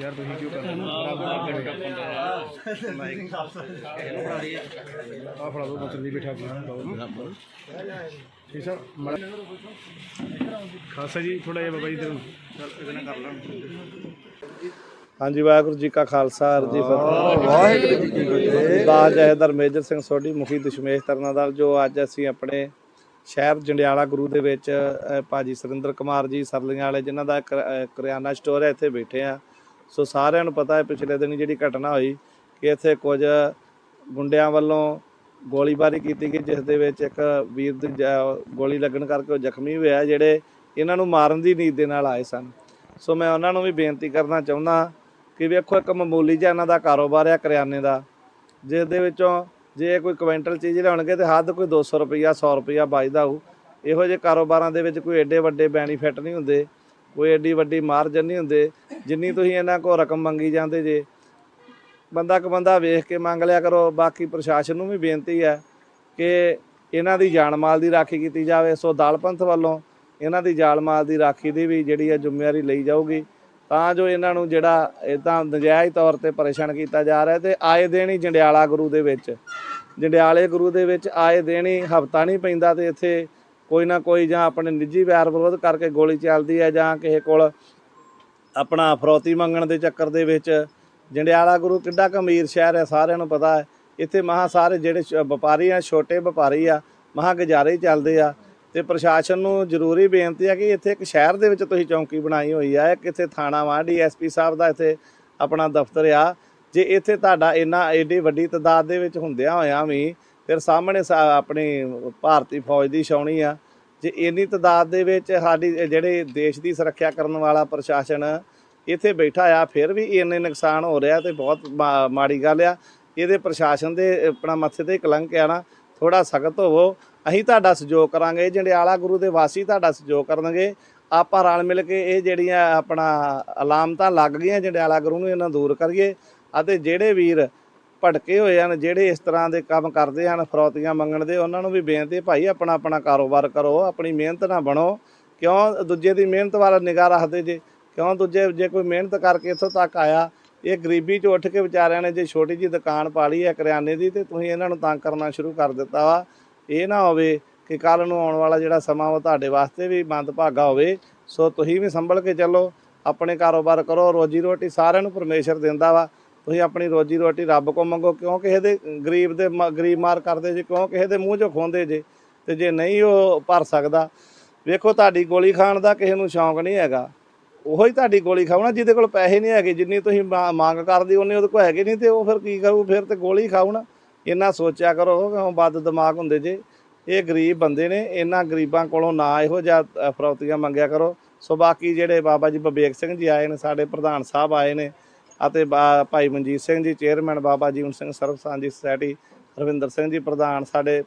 ਯਾਰ ਤੁਸੀਂ ਕਿਉਂ ਕਰਦੇ ਹੋ? ਆ ਫੜਾ ਦੋ ਬੱਚੇ ਦੀ ਬਿਠਾ ਬਰਾਬਰ ਠੀਕ ਸਰ ਖਾਸਾ ਜੀ ਥੋੜਾ ਜਿਹਾ ਬਾਬਾ ਜੀ ਤੈਨੂੰ ਇਹਦੇ ਕਰ ਲਾਂ ਹਾਂਜੀ ਵਾਹਿਗੁਰੂ ਜੀ ਕਾ ਖਾਲਸਾ ਅਰਜੀ ਫਤਿਹ। ਵਾਹਿਗੁਰੂ ਜੀ ਕੀ ਫਤਿਹ। ਬਾਜ ਜਹਦਰ ਮੇਜਰ ਸਿੰਘ ਸੋਢੀ ਮੁਖੀ ਦਸ਼ਮੇਸ਼ ਤਰਨਾਦਾਰ ਜੋ ਅੱਜ ਅਸੀਂ ਆਪਣੇ ਸ਼ਹਿਰ ਜੰਡਿਆਲਾ ਗੁਰੂ ਦੇ ਵਿੱਚ ਅ, ਭਾਜੀ ਸੁਰਿੰਦਰ ਕੁਮਾਰ ਜੀ ਸਰਲੀਆਂ ਵਾਲੇ ਜਿਨ੍ਹਾਂ ਦਾ ਕਰ- ਕਰਿਆਨਾ ਸਟੋਰ ਹੈ ਇੱਥੇ ਬੈਠੇ ਆ। ਸੋ ਸਾਰਿਆਂ ਨੂੰ ਪਤਾ ਹੈ ਪਿਛਲੇ ਦਿਨ ਜਿਹੜੀ ਘਟਨਾ ਹੋਈ ਕਿ ਇੱਥੇ ਕੁਝ ਗੁੰਡਿਆਂ ਵੱਲੋਂ ਗੋਲੀਬਾਰੀ ਕੀਤੀ ਗਈ ਜਿਸ ਦੇ ਵਿੱਚ ਇੱਕ ਵੀਰ ਦੀ ਗੋਲੀ ਲੱਗਣ ਕਰਕੇ ਉਹ ਜ਼ਖਮੀ ਹੋਇਆ ਜਿਹੜੇ ਇਹਨਾਂ ਨੂੰ ਮਾਰਨ ਦੀ ਨੀਤ ਦੇ ਨਾਲ ਆਏ ਸਨ। ਸੋ ਮੈਂ ਉਹਨਾਂ ਨੂੰ ਵੀ ਬੇਨਤੀ ਕਰਨਾ ਚਾਹੁੰਦਾ ਕਿ ਵੇਖੋ ਇੱਕ ਮਾਮੂਲੀ ਜਿਹਾ ਇਹਨਾਂ ਦਾ ਕਾਰੋਬਾਰ ਆ ਕਰਿਆਨੇ ਦਾ ਜਿਸ ਦੇ ਵਿੱਚੋਂ ਜੇ ਕੋਈ ਕੁਇੰਟਲ ਚੀਜ਼ ਲਿਆਉਣਗੇ ਤੇ ਹੱਦ ਕੋਈ 200 ਰੁਪਈਆ 100 ਰੁਪਈਆ ਬਚਦਾ ਹੋਊ। ਇਹੋ ਜਿਹੇ ਕਾਰੋਬਾਰਾਂ ਦੇ ਵਿੱਚ ਕੋਈ ਐਡੇ ਵੱਡੇ ਬੈਨੀਫਿਟ ਨਹੀਂ ਹੁੰਦੇ, ਕੋਈ ਐਡੀ ਵੱਡੀ ਮਾਰਜਨ ਨਹੀਂ ਹੁੰਦੇ, ਜਿੰਨੀ ਤੁਸੀਂ ਇਹਨਾਂ ਕੋਲ ਰਕਮ ਮੰਗੀ ਜਾਂਦੇ ਜੇ। ਬੰਦਾ ਕ ਬੰਦਾ ਵੇਖ ਕੇ ਮੰਗ ਲਿਆ ਕਰੋ, ਬਾਕੀ ਪ੍ਰਸ਼ਾਸਨ ਨੂੰ ਵੀ ਬੇਨਤੀ ਹੈ ਕਿ ਇਹਨਾਂ ਦੀ ਜਾਨ ਮਾਲ ਦੀ ਰਾਖੀ ਕੀਤੀ ਜਾਵੇ। ਸੋ ਦਲ ਪੰਥ ਵੱਲੋਂ ਇਹਨਾਂ ਦੀ ਜਾਨ ਮਾਲ ਦੀ ਰਾਖੀ ਦੀ ਵੀ ਜਿਹੜੀ ਹੈ ਜ਼ਿੰਮੇਵਾਰੀ ਲਈ ਜਾਊਗੀ। ਤਾਂ ਜੋ ਇਹਨਾਂ ਨੂੰ ਜਿਹੜਾ ਇਦਾਂ ਨਜਾਇਜ਼ ਤੌਰ ਤੇ ਪਰੇਸ਼ਾਨ ਕੀਤਾ ਜਾ ਰਿਹਾ ਤੇ ਆਏ ਦਿਨ ਹੀ ਜੰਡਿਆਲਾ ਗੁਰੂ ਦੇ ਵਿੱਚ, ਜੰਡਿਆਲੇ ਗੁਰੂ ਦੇ ਵਿੱਚ ਆਏ ਦਿਨ ਹੀ ਹਫਤਾ ਨਹੀਂ ਪੈਂਦਾ ਤੇ ਇੱਥੇ ਕੋਈ ਨਾ ਕੋਈ ਜਾਂ ਆਪਣੇ ਨਿੱਜੀ ਵੈਰ ਵਿਰੋਧ ਕਰਕੇ ਗੋਲੀ ਚੱਲਦੀ ਹੈ ਜਾਂ ਕਿਸੇ ਕੋਲ ਆਪਣਾ ਫਰੋਤੀ ਮੰਗਣ ਦੇ ਚੱਕਰ ਦੇ ਵਿੱਚ ਜੰਡਿਆਲਾ ਗੁਰੂ ਕਿੱਡਾ ਕੁ ਸ਼ਹਿਰ ਹੈ, ਸਾਰਿਆਂ ਨੂੰ ਪਤਾ ਹੈ। ਇੱਥੇ ਮਹਾ ਸਾਰੇ ਜਿਹੜੇ ਵਪਾਰੀ ਆ, ਛੋਟੇ ਵਪਾਰੀ ਆ, ਮਹਾ ਗੁਜ਼ਾਰੇ ਚੱਲਦੇ ਆ। ਤੇ ਪ੍ਰਸ਼ਾਸਨ ਨੂੰ ਜ਼ਰੂਰੀ ਬੇਨਤੀ ਹੈ ਕਿ ਇੱਥੇ ਇੱਕ ਸ਼ਹਿਰ ਦੇ ਵਿੱਚ ਤੁਸੀਂ ਚੌਂਕੀ ਬਣਾਈ ਹੋਈ ਆ, ਇੱਕ ਇੱਥੇ ਥਾਣਾ ਵਾ, ਡੀਐਸਪੀ ਸਾਹਿਬ ਦਾ ਇੱਥੇ ਆਪਣਾ ਦਫ਼ਤਰ ਆ। ਜੇ ਇੱਥੇ ਤੁਹਾਡਾ ਇੰਨਾ, ਏਡੀ ਵੱਡੀ ਤਦਾਦ ਦੇ ਵਿੱਚ ਹੁੰਦਿਆਂ ਹੋਇਆ ਵੀ ਫਿਰ ਸਾਹਮਣੇ ਸਾ- ਆਪਣੀ ਭਾਰਤੀ ਫੌਜ ਦੀ ਛਾਉਣੀ ਆ। ਜੇ ਇੰਨੀ ਤਦਾਦ ਦੇ ਵਿੱਚ ਸਾਡੀ, ਜਿਹੜੇ ਦੇਸ਼ ਦੀ ਸੁਰੱਖਿਆ ਕਰਨ ਵਾਲਾ ਪ੍ਰਸ਼ਾਸਨ ਇੱਥੇ ਬੈਠਾ ਆ, ਫਿਰ ਵੀ ਇੰਨੇ ਨੁਕਸਾਨ ਹੋ ਰਿਹਾ ਤੇ ਬਹੁਤ ਮਾ- ਮਾੜੀ ਗੱਲ ਆ। ਇਹਦੇ ਪ੍ਰਸ਼ਾਸਨ ਦੇ ਆਪਣਾ ਮੱਥੇ ਤੇ ਕਲੰਕ ਆ ਨਾ ਥੋੜਾ ਸਖਤ ਹੋਵੋ। ਅਸੀਂ ਤੁਹਾਡਾ ਸਹਿਯੋਗ ਕਰਾਂਗੇ ਜੰਡਿਆਲਾ ਗੁਰੂ ਦੇ ਵਾਸੀ ਤੁਹਾਡਾ ਸਹਿਯੋਗ ਕਰਨਗੇ। ਆਪਾਂ ਰਲ ਮਿਲ ਕੇ ਇਹ ਜਿਹੜੀਆਂ ਆਪਣਾ ਅਲਾਮਤਾਂ ਲੱਗ ਗਈਆਂ ਜੰਡਿਆਲਾ ਗੁਰੂ ਨੂੰ ਇਹਨਾਂ ਦੂਰ ਕਰੀਏ ਅਤੇ ਜਿਹੜੇ ਵੀਰ ਭਟਕੇ ਹੋਏ ਹਨ, ਜਿਹੜੇ ਇਸ ਤਰ੍ਹਾਂ ਦੇ ਕੰਮ ਕਰਦੇ ਹਨ, ਫਰੌਤੀਆਂ ਮੰਗਣ ਦੇ, ਉਹਨਾਂ ਨੂੰ ਵੀ ਬੇਨਤੀ ਭਾਈ ਆਪਣਾ ਆਪਣਾ ਕਾਰੋਬਾਰ ਕਰੋ, ਆਪਣੀ ਮਿਹਨਤ ਨਾਲ ਬਣੋ। ਕਿਉਂ ਦੂਜੇ ਦੀ ਮਿਹਨਤ ਵੱਲ ਨਿਗਾਹ ਰੱਖਦੇ ਜੇ? ਕਿਉਂ ਦੂਜੇ ਜੇ ਕੋਈ ਮਿਹਨਤ ਕਰਕੇ ਇੱਥੋਂ ਤੱਕ ਆਇਆ, ਇਹ ਗਰੀਬੀ 'ਚ ਉੱਠ ਕੇ ਵਿਚਾਰਿਆਂ ਨੇ ਜੇ ਛੋਟੀ ਜੀ ਦੁਕਾਨ ਪਾ ਲਈ ਹੈ, ਕਰਿਆਨੇ ਦੀ, ਤੇ ਤੁਸੀਂ ਇਹਨਾਂ ਨੂੰ ਤੰਗ ਕਰਨਾ ਸ਼ੁਰੂ ਕਰ ਦਿੱਤਾ ਵਾ। ਇਹ ਨਾ ਹੋਵੇ ਕਿ ਕੱਲ ਨੂੰ ਆਉਣ ਵਾਲਾ ਜਿਹੜਾ ਸਮਾਂ ਉਹ ਤੁਹਾਡੇ ਵਾਸਤੇ ਵੀ ਮੰਦਭਾਗਾ ਹੋਵੇ। ਸੋ ਤੁਸੀਂ ਵੀ ਸੰਭਲ ਕੇ ਚੱਲੋ, ਆਪਣੇ ਕਾਰੋਬਾਰ ਕਰੋ, ਰੋਜੀ ਰੋਟੀ ਸਾਰਿਆਂ ਨੂੰ ਪਰਮੇਸ਼ਰ ਦਿੰਦਾ ਵਾ। ਤੁਸੀਂ ਆਪਣੀ ਰੋਜੀ ਰੋਟੀ ਰੱਬ ਕੋ ਮੰਗੋ, ਕਿਉਂ ਕਿਸੇ ਦੇ ਗਰੀਬ ਦੇ ਮ- ਗਰੀਬ ਮਾਰ ਕਰਦੇ ਜੇ, ਕਿਉਂ ਕਿਸੇ ਦੇ ਮੂੰਹ 'ਚੋਂ ਖੋਂਦੇ ਜੇ, ਤੇ ਜੇ ਨਹੀਂ ਉਹ ਭਰ ਸਕਦਾ, ਵੇਖੋ ਤੁਹਾਡੀ ਗੋਲੀ ਖਾਣ ਦਾ ਕਿਸੇ ਨੂੰ ਸ਼ੌਂਕ ਨਹੀਂ ਹੈਗਾ। ਉਹੋ ਹੀ ਤੁਹਾਡੀ ਗੋਲੀ ਖਾਉਣਾ ਜਿਹਦੇ ਕੋਲ ਪੈਸੇ ਨਹੀਂ ਹੈਗੇ, ਜਿੰਨੀ ਤੁਸੀਂ ਮਾ- ਮੰਗ ਕਰਦੇ, ਉਹਨੇ ਉਹਦੇ ਕੋਲ ਹੈਗੇ ਨਹੀਂ, ਤੇ ਉਹ ਫਿਰ ਕੀ ਕਰੂ, ਫਿਰ ਤੇ ਗੋਲੀ ਖਾਊ ਇਹਨਾਂ ਸੋਚਿਆ ਕਰੋ ਕਿਉਂ ਵੱਧ ਦਿਮਾਗ ਹੁੰਦੇ ਜੇ। ਇਹ ਗਰੀਬ ਬੰਦੇ ਨੇ ਇਹਨਾਂ ਗਰੀਬਾਂ ਕੋਲੋਂ ਨਾ ਇਹੋ ਜਿਹਾ ਅ, ਫਰੌਤੀਆਂ ਮੰਗਿਆ ਕਰੋ। ਸੋ ਬਾਕੀ ਜਿਹੜੇ ਬਾਬਾ ਜੀ ਬਬੇਕ ਸਿੰਘ ਜੀ ਆਏ ਨੇ ਸਾਡੇ ਪ੍ਰਧਾਨ ਸਾਹਿਬ ਆਏ ਨੇ ਅਤੇ ਬਾ- ਭਾਈ ਮਨਜੀਤ ਸਿੰਘ ਜੀ ਚੇਅਰਮੈਨ ਬਾਬਾ ਜੀਵਨ ਸਿੰਘ ਸਰਬ ਸਾਂਝੀ ਸੁਸਾਇਟੀ ਰਵਿੰਦਰ ਸਿੰਘ ਜੀ ਪ੍ਰਧਾਨ ਸਾਡੇ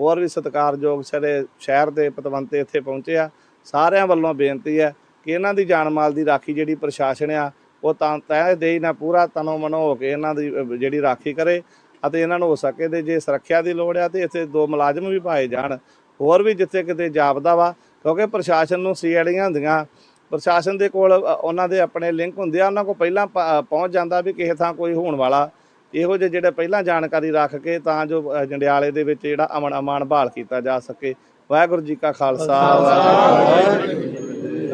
ਹੋਰ ਵੀ ਸਤਿਕਾਰਯੋਗ ਸਾਡੇ ਸ਼ਹਿਰ ਦੇ ਪਤਵੰਤੇ ਇੱਥੇ ਪਹੁੰਚੇ ਆ। ਸਾਰਿਆਂ ਵੱਲੋਂ ਬੇਨਤੀ ਹੈ ਕਿ ਇਹਨਾਂ ਦੀ ਜਾਨ ਮਾਲ ਦੀ ਰਾਖੀ ਜਿਹੜੀ ਪ੍ਰਸ਼ਾਸਨ ਆ ਉਹ ਤਾਂ ਤਹਿ ਦੇਈ ਨਾ ਪੂਰਾ ਤਨੋ ਮਨੋ ਹੋ ਕੇ ਇਹਨਾਂ ਦੀ ਜਿਹੜੀ ਰਾਖੀ ਕਰੇ। ਅਤੇ ਇਹਨਾਂ ਨੂੰ ਹੋ ਸਕੇ ਤੇ ਜੇ ਸੁਰੱਖਿਆ ਦੀ ਲੋੜ ਆ ਤੇ ਇੱਥੇ ਦੋ ਮੁਲਾਜ਼ਮ ਵੀ ਪਾਏ ਜਾਣ, ਹੋਰ ਵੀ ਜਿੱਥੇ ਕਿਤੇ ਜਾਪਦਾ ਵਾ, ਕਿਉਂਕਿ ਪ੍ਰਸ਼ਾਸਨ ਨੂੰ ਸੀਆਈਡੀਆਂ ਹੁੰਦੀਆਂ। ਪ੍ਰਸ਼ਾਸਨ ਦੇ ਕੋਲ ਉਹਨਾਂ ਦੇ ਆਪਣੇ ਲਿੰਕ ਹੁੰਦੇ ਆ, ਉਹਨਾਂ ਕੋਲ ਪਹਿਲਾਂ ਪ- ਪਹੁੰਚ ਜਾਂਦਾ ਵੀ ਕਿਸੇ ਥਾਂ ਕੋਈ ਹੋਣ ਵਾਲਾ। ਇਹੋ ਜਿਹੇ ਜਿਹੜੇ ਪਹਿਲਾਂ ਜਾਣਕਾਰੀ ਰੱਖ ਕੇ ਤਾਂ ਜੋ ਜੰਡਿਆਲੇ ਦੇ ਵਿੱਚ ਜਿਹੜਾ ਅਮਨ, ਅਮਾਨ ਬਹਾਲ ਕੀਤਾ ਜਾ ਸਕੇ। ਵਾਹਿਗੁਰੂ ਜੀ ਕਾ ਖਾਲਸਾ, ਵਾਹਿਗੁਰੂ ਜੀ ਕੀ ਫਤਿਹ।